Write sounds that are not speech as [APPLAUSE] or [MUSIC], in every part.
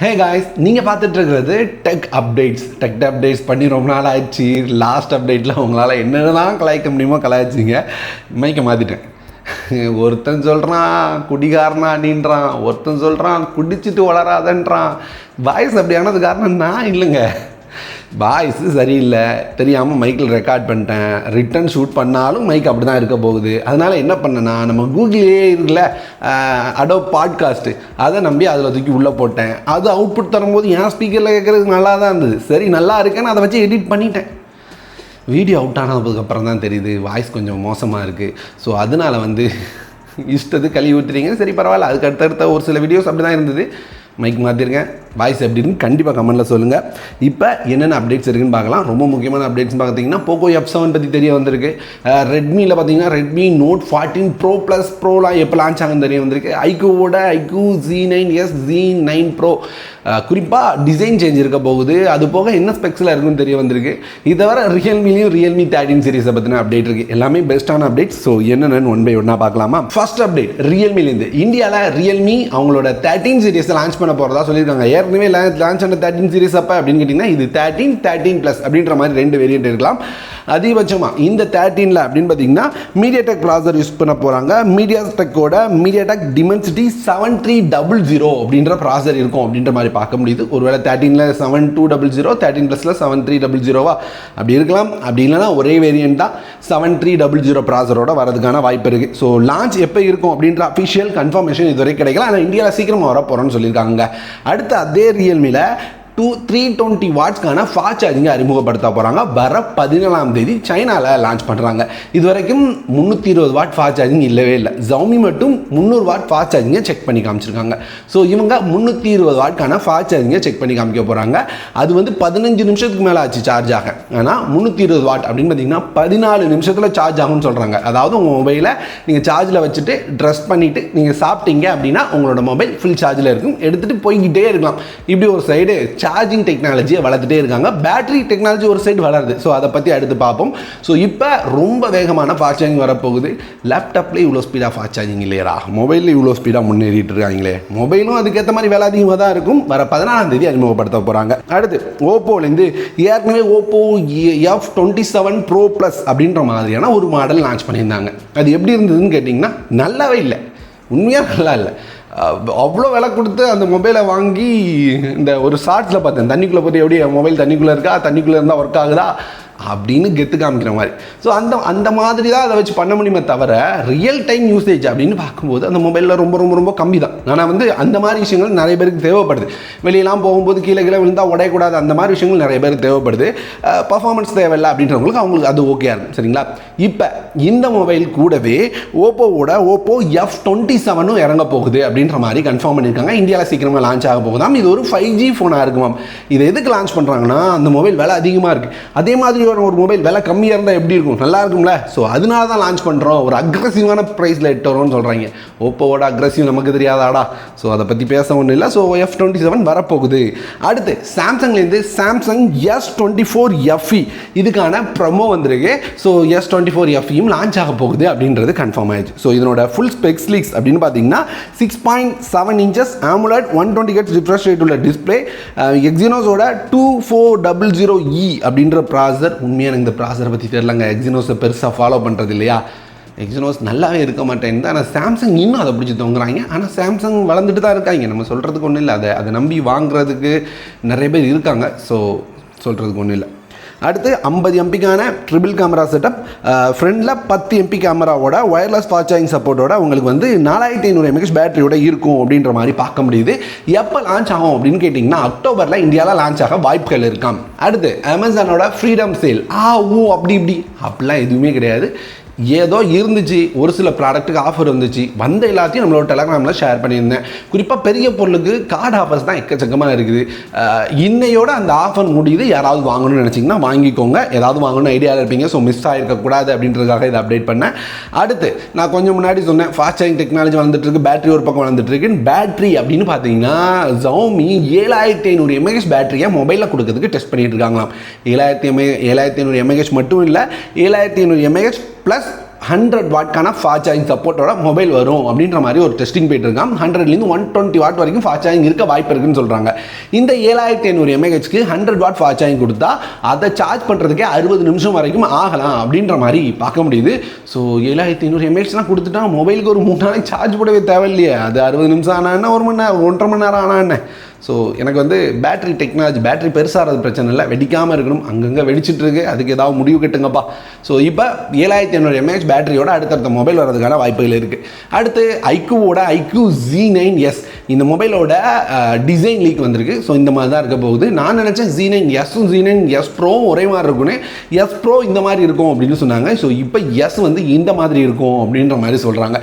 Hey guys நீங்கள் பார்த்துட்டு இருக்கிறது டெக் அப்டேட்ஸ் டெக் அப்டேட்ஸ் பண்ணி ரொம்ப நாள் ஆயிடுச்சு. லாஸ்ட் அப்டேட்டில் உங்களால் என்னென்னலாம் கலாய்க்க முடியுமோ கலாய்ச்சிங்க. மைக்க மாற்றிட்டேன் ஒருத்தன் சொல்கிறான் குடிகாரனா அப்படின்றான் ஒருத்தன் சொல்கிறான் குடிச்சிட்டு வளராதன்றான். வாய்ஸ் அப்படி ஆனது காரணம் நான் இல்லைங்க. வாய்ஸு சரியில்லை. தெரியாமல் மைக்கில் ரெக்கார்ட் பண்ணிட்டேன். ரிட்டன் ஷூட் பண்ணாலும் மைக் அப்படி தான் இருக்க போகுது. அதனால் என்ன பண்ணேன்னா நம்ம கூகுளே இருக்குல்ல அடோ பாட்காஸ்ட்டு அதை நம்பி அதில் தூக்கி உள்ளே போட்டேன். அது அவுட்புட் தரும்போது என் ஸ்பீக்கரில் கேட்குறதுக்கு நல்லா தான் இருந்தது. சரி நல்லா இருக்கேன்னு அதை வச்சு எடிட் பண்ணிட்டேன். வீடியோ அவுட் ஆனதுக்கப்புறம் தான் தெரியுது வாய்ஸ் கொஞ்சம் மோசமாக இருக்குது ஸோ அதனால் வந்து [LAUGHS] இஷ்டத்துக்கு கழுவி ஊற்றுறீங்க சரி பரவாயில்ல. அதுக்கு அடுத்தடுத்த ஒரு சில வீடியோஸ் அப்படி தான் இருந்தது. மைக் மாற்றிருக்கேன் வாய்ஸ் எப்படின்னு கண்டிப்பாக கமெண்ட்டில் சொல்லுங்கள் இப்போ என்னென்ன அப்டேட்ஸ் இருக்குன்னு பார்க்கலாம். ரொம்ப முக்கியமான அப்டேட்ஸ் பார்த்தீங்கன்னா போக்கோ எஃப் செவன் பற்றி தெரிய வந்திருக்கு. ரெட்மியில் பார்த்தீங்கன்னா Redmi note fourteen pro plus ப்ரோலாம் எப்போ லான்ச் ஆகுன்னு தெரிய வந்திருக்கு. ஐக்கூவோட iQOO G nine S G nine pro குறிப்பாக டிசைன் சேஞ்ச் இருக்க போகுது. அது போக என்ன ஸ்பெக்ஸில் இருக்குன்னு தெரிய வந்திருக்கு. இது தவிர ரியல்மிலையும் ரியல்மி தேர்ட்டின் சீரிஸை பற்றின அப்டேட் இருக்குது எல்லாமே பெஸ்ட்டான அப்டேட்ஸ் ஸோ என்னென்னு ஒன் பை ஒன்னாக பார்க்கலாமா? ஃபர்ஸ்ட் அப்டேட் ரியல்மிலேருந்து இந்தியாவில் ரியல்மி அவங்களோட தேர்ட்டின் சீரிஸை லான்ச் பண்ண போகிறதா சொல்லியிருக்காங்க. ஏற்கனவே லான்ச் ஆன தேர்ட்டின் சீரிஸ் அப்போ அப்படின்னு கேட்டிங்கன்னா இது தேர்ட்டின் தேர்ட்டின் ப்ளஸ் அப்படின்ற மாதிரி ரெண்டு வேரியன்ட் இருக்கலாம். அதிகபட்சமாக இந்த தேர்ட்டீனில் அப்படின்னு பார்த்தீங்கன்னா மீடியா டெக் ப்ராசர் யூஸ் பண்ண போகிறாங்க media டெக்கோட media tech dimensity seven three double zero அப்படின்ற ப்ராசர் இருக்கும் அப்படின்ற மாதிரி பார்க்க முடியுது. ஒருவேளை தேர்ட்டீனில் seven two double zero thirteen ப்ளஸில் செவன் த்ரீ டபுள் ஜீரோவா அப்படி இருக்கலாம். அப்படி இல்லைனா ஒரே வேரியன்ட் தான் செவன் த்ரீ டபுள் ஜீரோ ப்ராசரோட வரதுக்கான வாய்ப்பு இருக்குது ஸோ லான்ச் எப்போ இருக்கும் அப்படின்ற அஃபிஷியல் கன்ஃபர்மேஷன் இதுவரை கிடைக்கல. ஆனால் இந்தியாவில் சீக்கிரமாக வர போகிறோன்னு சொல்லியிருக்காங்க அடுத்து அதே ரியல்மியில் டூ த்ரீ டுவெண்ட்டி வாட்ஸ்க்கான ஃபாஸ்ட் சார்ஜிங்கை அறிமுகப்படுத்த போகிறாங்க வர பதினேழாம் தேதி சைனாவில் லான்ச் பண்ணுறாங்க இது வரைக்கும் முந்நூற்றி இருபது வாட் ஃபாஸ்ட் சார்ஜிங் இல்லவே இல்லை. ஜவுமி மட்டும் முந்நூறு வாட் ஃபாஸ்ட் சார்ஜிங்கை செக் பண்ணி காமிச்சிருக்காங்க. ஸோ இவங்க முந்நூற்றி இருபது வாட்க்கான ஃபாஸ்ட் சார்ஜிங்கை செக் பண்ணி காமிக்க போகிறாங்க அது வந்து பதினஞ்சு நிமிஷத்துக்கு மேலே ஆச்சு சார்ஜ் ஆக. ஆனால் முந்நூற்றி இருபது வாட் அப்படின்னு பார்த்தீங்கன்னா பதினாலு நிமிஷத்தில் சார்ஜ் ஆகும்னு சொல்கிறாங்க அதாவது உங்கள் மொபைலை நீங்கள் சார்ஜில் வச்சுட்டு ட்ரெஸ் பண்ணிவிட்டு நீங்கள் சாப்பிட்டீங்க அப்படின்னா உங்களோட மொபைல் ஃபுல் சார்ஜில் இருக்கும். எடுத்துகிட்டு போய்கிட்டே இருக்கலாம். இப்படி ஒரு சைடு சார்ஜிங் டெக்னாலஜியை வளர்த்துட்டே இருக்காங்க. பேட்டரி டெக்னாலஜி ஒரு சைடு வளருது. ஸோ அதை பற்றி அடுத்து பார்ப்போம். ஸோ இப்போ ரொம்ப வேகமான ஃபாஸ்ட் சார்ஜிங் வரப்போகுது. லேப்டாப்பில் இவ்வளோ ஸ்பீடாக ஃபாஸ்ட் சார்ஜிங் இல்லையா மொபைலில் இவ்வளோ ஸ்பீடாக முன்னேறிட்டு இருக்காங்களே. மொபைலும் அதுக்கேற்ற மாதிரி வேலை அதிகமாக தான் இருக்கும். வர பதினாலாம் தேதி அறிமுகப்படுத்த போகிறாங்க அடுத்து ஓப்போலேருந்து ஏற்கனவே Oppo F twenty seven pro plus அப்படின்ற மாதிரியான ஒரு மாடல் லான்ச் பண்ணியிருந்தாங்க. அது எப்படி இருந்ததுன்னு கேட்டிங்கன்னா நல்லாவே இல்லை. உண்மையாக நல்லா இல்லை. அவ்வளோ விலை கொடுத்து அந்த மொபைலை வாங்கி இந்த ஒரு ஷார்ட்ஸில் பார்த்தேன். தண்ணிக்குள்ளே போய் எப்படி மொபைல் தண்ணிக்குள்ளே இருக்கா? தண்ணிக்குள்ளே இருந்தால் ஒர்க் ஆகுதா? அப்படின்னு கெத்து காமிக்கிற மாதிரி. ஸோ அந்த அந்த மாதிரி தான் அதை வச்சு பண்ண முடியுமே தவிர ரியல் டைம் யூசேஜ் அப்படின்னு பார்க்கும்போது அந்த மொபைலில் ரொம்ப ரொம்ப ரொம்ப கம்மி தான் ஆனால் வந்து அந்த மாதிரி விஷயங்கள் நிறைய பேருக்கு தேவைப்படுது. வெளியெல்லாம் போகும்போது கீழே கீழே விழுந்தால் உடையக்கூடாது. அந்த மாதிரி விஷயங்கள் நிறைய பேருக்கு தேவைப்படுது. பர்ஃபார்மன்ஸ் தேவையில்லை அப்படின்றவங்களுக்கு அவங்களுக்கு அது ஓகே இருக்கும். சரிங்களா? இப்போ இந்த மொபைல் கூடவே ஓப்போவோட ஓப்போ எஃப் டுவெண்ட்டி செவனும் இறங்க போகுது அப்படின்ற மாதிரி கன்ஃபார்ம் பண்ணியிருக்காங்க. இந்தியாவில் சீக்கிரமாக லான்ச் ஆக போகுதாம் இது ஒரு ஃபைவ் ஜி ஃபோனாக இருக்குமாம் இதை எதுக்கு லான்ச் பண்ணுறாங்கன்னா அந்த மொபைல் விலை அதிகமாக இருக்குது அதே மாதிரி ஒரு மொபைல் விலை கம்மியாக இருந்தால் எப்படி இருக்கும்? நல்லா இருக்கும்ல. ஸோ அதனால தான் லான்ச் பண்ணுறோம் ஒரு அக்ரஸிவான ப்ரைஸில் எட்டு வரோம்னு சொல்கிறாங்க ஓப்போவோட அக்ரஸிவ் நமக்கு தெரியாதாடா. ஸோ அதை பற்றி பேச ஒன்றும் இல்லை. ஸோ எஃப் டுவெண்ட்டி செவன் வரப்போகுது. அடுத்து சாம்சங்லேருந்து Samsung S twenty four FE இதுக்கான ப்ரொமோ வந்திருக்கு. ஸோ எஸ் டுவெண்ட்டி ஃபோர் எஃப்இயும் லான்ச் ஆக போகுது அப்படின்றது கன்ஃபார்ம் ஆயிடுச்சு. ஸோ இதனோட ஃபுல் ஸ்பெக்ஸ் லீக்ஸ் அப்படின்னு பார்த்தீங்கன்னா six point seven inches AMOLED one twenty hertz refresh rate உள்ள display எக்ஸினோஸோட two four double zero E அப்படின்ற ப்ராசர் உண்மையாக எனக்கு இந்த ப்ராசரை பற்றி தெரிலங்க எக்ஸினோஸை பெருசாக ஃபாலோ பண்ணுறது இல்லையா? எக்ஸினோஸ் நல்லாவே இருக்க மாட்டேன். ஆனால் சாம்சங் இன்னும் அதை பிடிச்சி தொங்குறாங்க. ஆனால் சாம்சங் வளர்ந்துட்டு தான் இருக்காங்க. நம்ம சொல்கிறதுக்கு ஒன்றும் இல்லை. அதை அதை நம்பி வாங்குறதுக்கு நிறைய பேர் இருக்காங்க. ஸோ சொல்கிறதுக்கு ஒன்றும் இல்லை. அடுத்து ஐம்பது எம்பிக்கான ட்ரிபிள் கேமரா செட்டப் ஃப்ரண்டில் பத்து எம்பி கேமராவோட ஒயர்லெஸ் ஃபாஸ்ட் சார்ஜிங் சப்போர்ட்டோட உங்களுக்கு வந்து நாலாயிரத்தி ஐநூறு எம்ஏஹெச் பேட்டரியோட இருக்கும் அப்படின்ற மாதிரி பார்க்க முடியுது. எப்போ லான்ச் ஆகும் அப்படின்னு கேட்டிங்கன்னா அக்டோபரில் இந்தியாவில் லான்ச் ஆக வாய்ப்புகள் இருக்காம். அடுத்து அமேசானோட ஃப்ரீடம் சேல் ஆ ஊ அப்படி இப்படி. அப்படிலாம் எதுவுமே கிடையாது. ஏதோ இருந்துச்சு ஒரு சில ப்ராடக்ட்டுக்கு ஆஃபர் வந்துச்சு வந்த எல்லாத்தையும் நம்மளோட டெலகிராமில் ஷேர் பண்ணியிருந்தேன். குறிப்பாக பெரிய பொருளுக்கு கார்டு ஆஃபர்ஸ் தான் எக்கச்சக்கமாக இருக்குது. இன்னையோட அந்த ஆஃபர் முடியுது. யாராவது வாங்கணும்னு நினச்சிங்கன்னா வாங்கிக்கோங்க. ஏதாவது வாங்கணும்னு ஐடியாவில் இருப்பீங்க. ஸோ மிஸ் ஆகிருக்கக்கூடாது அப்படின்றதுக்காக இதை அப்டேட் பண்ணேன். அடுத்து நான் கொஞ்சம் முன்னாடி சொன்னேன். ஃபாஸ்ட் சார்ஜிங் டெக்னாலஜி வந்துட்டுருக்கு பேட்டரி ஒரு பக்கம் வந்துட்டு பேட்டரி அப்படின்னு பார்த்தீங்கன்னா ஜவுமி ஏழாயிரத்தி ஐநூறு எம்ஏஹெச் பேட்டரியை மொபைலில் கொடுக்கறதுக்கு டெஸ்ட் பண்ணிட்டு இருக்காங்களாம். ஏழாயிரத்தி எம்ஏ ஏழாயிரத்தி ஐநூறு எம்ஏஹெச் மட்டும் இல்லை ஏழாயிரத்தி ஐநூறு எம்ஏஹெச் ப்ளஸ் ஹண்ட்ரட் வாட்க்கான ஃபாஸ்ட் சார்ஜிங் சப்போர்ட்டோட மொபைல் வரும் அப்படின்ற மாதிரி ஒரு டெஸ்டிங் போயிட்டு இருக்கான் ஹண்ட்ரட்லேருந்து ஒன் டுவெண்ட்டி வாட் வரைக்கும் ஃபாஸ்ட் சார்ஜிங் இருக்க வாய்ப்பு இருக்குன்னு சொல்கிறாங்க இந்த ஏழாயிரத்தி ஐநூறு எம்ஏஹெச்க்கு ஹண்ட்ரட் வாட் ஃபாஸ்ட் சார்ஜிங் கொடுத்தா அதை சார்ஜ் பண்ணுறதுக்கே அறுபது நிமிஷம் வரைக்கும் ஆகலாம் அப்படின்ற மாதிரி பார்க்க முடியுது. ஸோ ஏழாயிரத்தி ஐநூறு எம்ஏஹெச்லாம் கொடுத்துட்டா மொபைலுக்கு ஒரு மூணு நாளைக்கு சார்ஜ் போடவே தேவையில்லையே. அது அறுபது நிமிஷம் ஆனால் என்ன ஒரு மணி நேரம் ஒன்றரை மணி நேரம் ஆனால் என்ன? ஸோ எனக்கு வந்து பேட்ரி டெக்னாலஜி பேட்டரி பெருசாகிறது பிரச்சனை இல்லை. வெடிக்காமல் இருக்கணும். அங்கங்கே வெடிச்சிட்ருக்கு அதுக்கு ஏதாவது முடிவு கட்டுங்கப்பா. ஸோ இப்போ ஏழாயிரத்தி ஐநூறு எம்ஏஹெச் பேட்டரியோட அடுத்தடுத்த மொபைல் வரதுக்கான வாய்ப்புகள் இருக்குது அடுத்து ஐக்யூவோட ஐக்யூ ஜி நைன் எஸ் இந்த மொபைலோட டிசைன் லீக் வந்திருக்கு. ஸோ இந்த மாதிரி தான் இருக்க போகுது. நான் நினச்சேன் ஜி நைன் எஸ்ஸும் ஜி நைன் எஸ் ப்ரோவும் ஒரே மாதிரி இருக்குன்னு எஸ் ப்ரோ இந்த மாதிரி இருக்கும் அப்படின்னு சொன்னாங்க. ஸோ இப்போ எஸ் வந்து இந்த மாதிரி இருக்கும் அப்படின்ற மாதிரி சொல்கிறாங்க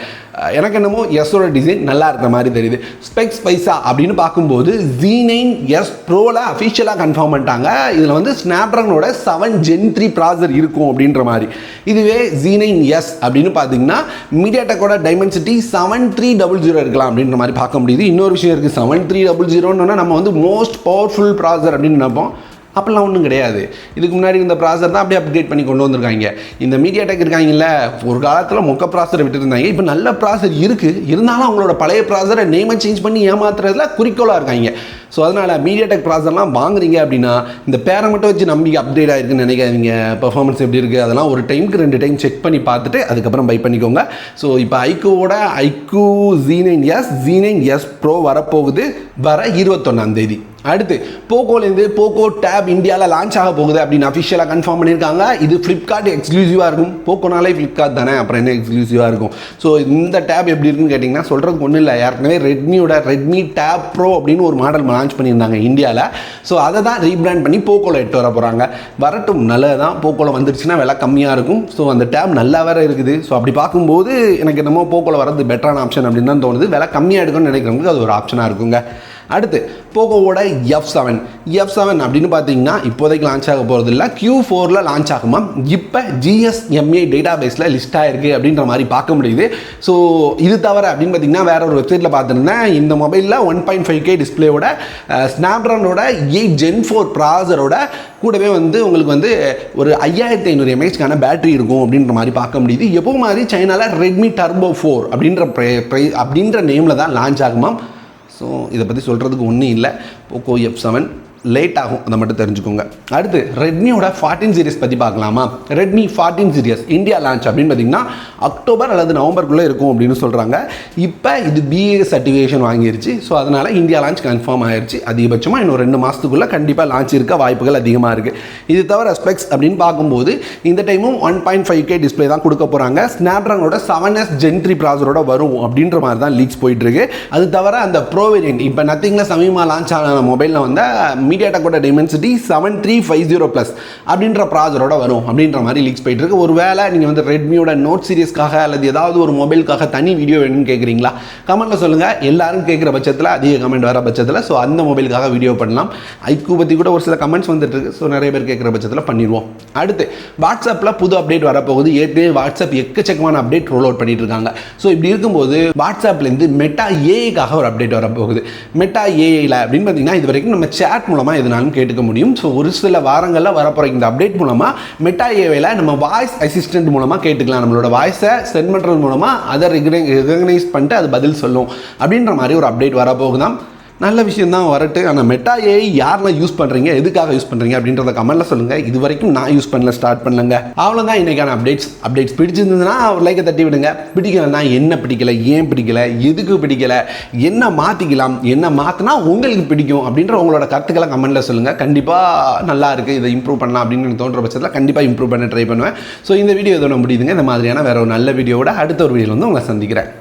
எனக்கு என்னமோ எஸ்ஸோட டிசைன் நல்லா இருக்கிற மாதிரி தெரியுது. ஸ்பெக்ஸ் பைசா அப்படின்னு பார்க்கும்போது ஜி நைன் எஸ் ப்ரோவில் அஃபிஷியலாக கன்ஃபார்ம் பண்ணிட்டாங்க. இதில் வந்து ஸ்னாப்ட்ராகனோட செவன் ஜென் த்ரீ ப்ராசர் இருக்கும் அப்படின்ற மாதிரி. இதுவே ஜி நைன் எஸ் அப்படின்னு பார்த்தீங்கன்னா மீடியாடெக்கோட Dimensity seven three double zero இருக்கலாம் அப்படின்ற மாதிரி பார்க்க முடியுது. இன்னொரு விஷயம் இருக்குது செவன் த்ரீ டபுள் ஜீரோன்னு நம்ம வந்து மோஸ்ட் பவர்ஃபுல் ப்ராசர் அப்படின்னு நினைப்போம். அப்படிலாம் ஒன்றும் கிடையாது. இதுக்கு முன்னாடி இந்த ப்ராசர் தான் அப்படியே அப்டேட் பண்ணி கொண்டு வந்திருக்காங்க. இந்த மீடியா டெக் இருக்காங்கல்ல ஒரு காலத்தில் மொக்க ப்ராசரை விட்டுருந்தாங்க இப்போ நல்ல ப்ராசர் இருக்குது இருந்தாலும் அவங்களோட பழைய ப்ராசரை நேமை சேஞ்ச் பண்ணி ஏமாத்துறதுல குறிக்கோளாக இருக்காங்க. ஸோ அதனால் மீடியா டெக் ப்ராசர்லாம் வாங்குறீங்க அப்படின்னா இந்த பேரை மட்டும் வச்சு நம்பி அப்டேட் ஆகிருக்குன்னு நினைக்காதீங்க. பர்ஃபார்மன்ஸ் எப்படி இருக்குது அதெல்லாம் ஒரு டைமுக்கு ரெண்டு டைம் செக் பண்ணி பார்த்துட்டு அதுக்கப்புறம் பை பண்ணிக்கோங்க. ஸோ இப்போ ஐக்கூவோட iQOO G nine S G nine S pro வரப்போகுது வர இருபத்தொன்னாம் தேதி. அடுத்து போக்கோலேருந்து போக்கோ டேப் இந்தியாவில் லான்ச் ஆக போகுது அப்படின்னு அஃபிஷியலாக கன்ஃபார்ம் பண்ணியிருக்காங்க. இது ஃப்ளிப்கார்ட் எக்ஸ்க்ளூசிவாக இருக்கும். போக்கோனாலே ஃப்ளிப்கார்ட் தானே அப்புறம் என்ன எக்ஸ்க்ளூசிவாக இருக்கும்? ஸோ இந்த டேப் எப்படி இருக்குன்னு கேட்டிங்கன்னா சொல்கிறதுக்கு ஒன்றும் இல்லை. ஏற்கனவே ரெட்மியோட ரெட்மி டேப் ப்ரோ அப்படின்னு ஒரு மாடல் லான்ச் பண்ணியிருந்தாங்க இந்தியாவில் ஸோ அதை தான் ரீபிராண்ட் பண்ணி போக்கோவில் எட்டு வர போகிறாங்க வரட்டும் நல்லது தான் போக்கோவில் வந்துருச்சுன்னா விலை கம்மியாக இருக்கும். ஸோ அந்த டேப் நல்லா வேற இருக்குது. ஸோ அப்படி பார்க்கும்போது எனக்கு என்னமோ போக்கோவில் வரது பெட்டரான ஆப்ஷன் அப்படின்னு தான் தோணுது. விலை கம்மியாக எடுக்கணும்னு நினைக்கிறவங்களுக்கு அது ஒரு ஆப்ஷனாக இருக்குங்க. அடுத்து போகோவோட எஃப் செவன் எஃப் செவன் அப்படின்னு பார்த்தீங்கன்னா இப்போதைக்கு லான்ச் ஆக போகிறது இல்லை கியூ ஃபோரில் லான்ச் ஆகுமா இப்போ ஜிஎஸ்எம்ஏ டேட்டா பேஸில் லிஸ்ட் ஆகிருக்கு அப்படின்ற மாதிரி பார்க்க முடியுது. ஸோ இது தவிர அப்படின்னு பார்த்தீங்கன்னா வேற ஒரு வெப்சைட்டில் பார்த்துருந்தேன். இந்த மொபைலில் ஒன் பாயிண்ட் ஃபைவ் கே டிஸ்பிளேயோட ஸ்னாப்ட்ரானோட எயிட் ஜென் ஃபோர் ப்ராசரோட கூடவே வந்து உங்களுக்கு வந்து ஒரு ஐயாயிரத்தி ஐநூறு எம்ஏஹெச்க்கான பேட்டரி இருக்கும் அப்படின்ற மாதிரி பார்க்க முடியுது. எப்போ மாதிரி சைனாவில் ரெட்மி டர்போ ஃபோர் அப்படின்ற ப்ரை அப்படின்ற நேமில் தான் லான்ச் ஆகுமா ஸோ இதை பற்றி சொல்கிறதுக்கு ஒன்றும் இல்லை. போக்கோ எஃப் செவன் லேட் ஆகும். அதை மட்டும் தெரிஞ்சுக்கோங்க. அடுத்து ரெட்மியோட ஃபார்ட்டின் சீரிஸ் பற்றி பார்க்கலாமா? Redmi fourteen series India launch அப்படின்னு பார்த்தீங்கன்னா அக்டோபர் அல்லது நவம்பருக்குள்ளே இருக்கும் அப்படின்னு சொல்கிறாங்க இப்போ இது பிஏ சர்டிஃபிகேஷன் வாங்கிருச்சு. ஸோ அதனால் இந்தியா லான்ச் கன்ஃபார்ம் ஆயிடுச்சு அதிகபட்சமாக இன்னும் ரெண்டு மாதத்துக்குள்ளே கண்டிப்பாக லான்ச் இருக்க வாய்ப்புகள் அதிகமாக இருக்குது இது தவிர ஸ்பெக்ஸ் அப்படின்னு பார்க்கும்போது இந்த டைமும் one point five K display தான் கொடுக்க போகிறாங்க ஸ்னாப்ட்ராகனோட செவன் எஸ் ஜென்ட்ரி ப்ராசரோட வரும் அப்படின்ற மாதிரி தான் லீக்ஸ் போயிட்டுருக்கு அது தவிர அந்த ப்ரோ வேரியன்ட் இப்போ நத்திங்கில் சமீபமாக லான்ச் ஆன மொபைலில் வந்து மீடியாடெக்கோட Dimensity seven three five zero plus அப்படின்ற ப்ராஜரோட வரும் அப்படின்ற மாதிரி லீக்ஸ் போயிட்டு இருக்கு ஒரு வேளை நீங்கள் வந்து ரெட்மியோட நோட் சீரிஸ்க்காக அல்லது ஏதாவது ஒரு மொபைலுக்காக தனி வீடியோ வேணும்னு கேட்குறீங்களா கமெண்ட்டில் சொல்லுங்கள் எல்லாரும் கேட்குற பட்சத்தில் அதிக கமெண்ட் வர பட்சத்தில் ஸோ அந்த மொபைலுக்காக வீடியோ பண்ணலாம். ஐக்கு பற்றி கூட ஒரு சில கமெண்ட்ஸ் வந்துட்டு இருக்கு ஸோ நிறைய பேர் கேட்குற பட்சத்தில் பண்ணிடுவோம். அடுத்து வாட்ஸ்அப்பில் புது அப்டேட் வரப்போகுது. ஏற்கனவே வாட்ஸ்அப் எக்கச்சக்கமான அப்டேட் ரோல் அவுட் பண்ணிட்டு இருக்காங்க ஸோ இப்படி இருக்கும்போது வாட்ஸ்அப்லேருந்து மெட்டா ஏஐக்காக ஒரு அப்டேட் வரப்போகுது. மெட்டா ஏஐயில் அப்படின்னு பார்த்தீங்கன்னா இது வரைக்கும் நம்ம சேட் மூலமாக எதுனாலும் கேட்டுக்க முடியும். ஸோ ஒரு சில வாரங்களில் வரப்போகிற இந்த அப்டேட் மூலமாக மெட்டா ஏவையில் நம்ம வாய்ஸ் அசிஸ்டன்ட் மூலமாக கேட்டுக்கலாம். நம்மளோட வாய்ஸை சென்ட் பண்ணுறது மூலமாக அதை ரெகனைஸ் பண்ணிட்டு அது பதில் சொல்லும். அப்படின்ற மாதிரி ஒரு அப்டேட் வரப்போகுதான் நல்ல விஷயம் தான் வரட்டு ஆனால் மெட்டா ஏஐ யாரெல்லாம் யூஸ் பண்ணுறீங்க எதுக்காக யூஸ் பண்ணுறீங்க அப்படின்றத கமெண்ட்டில் சொல்லுங்கள் இது வரைக்கும் நான் யூஸ் பண்ணல ஸ்டார்ட் பண்ணலங்க. அவ்வளோதான் இன்றைக்கான அப்டேட்ஸ் அப்டேட்ஸ் பிடிச்சிருந்ததுன்னா ஒரு லைக்கை தட்டி விடுங்க. பிடிக்கலன்னா என்ன பிடிக்கல? ஏன் பிடிக்கல? எதுக்கு பிடிக்கல? என்ன மாற்றிக்கலாம் என்ன மாற்றினா உங்களுக்கு பிடிக்கும்? அப்படின்ற உங்களோட கருத்துக்களை கமெண்ட்டில் சொல்லுங்கள் கண்டிப்பாக நல்லா இருக்குது இதை இம்ப்ரூவ் பண்ணலாம் அப்படின்னு தோன்ற பட்சத்தில் கண்டிப்பாக இம்ப்ரூவ் பண்ண ட்ரை பண்ணுவேன். ஸோ இந்த வீடியோ இதோட முடியுதுங்க. இந்த மாதிரியான வேற ஒரு நல்ல வீடியோவோட அடுத்த ஒரு வீடியோவில் வந்து உங்களை சந்திக்கிறேன்.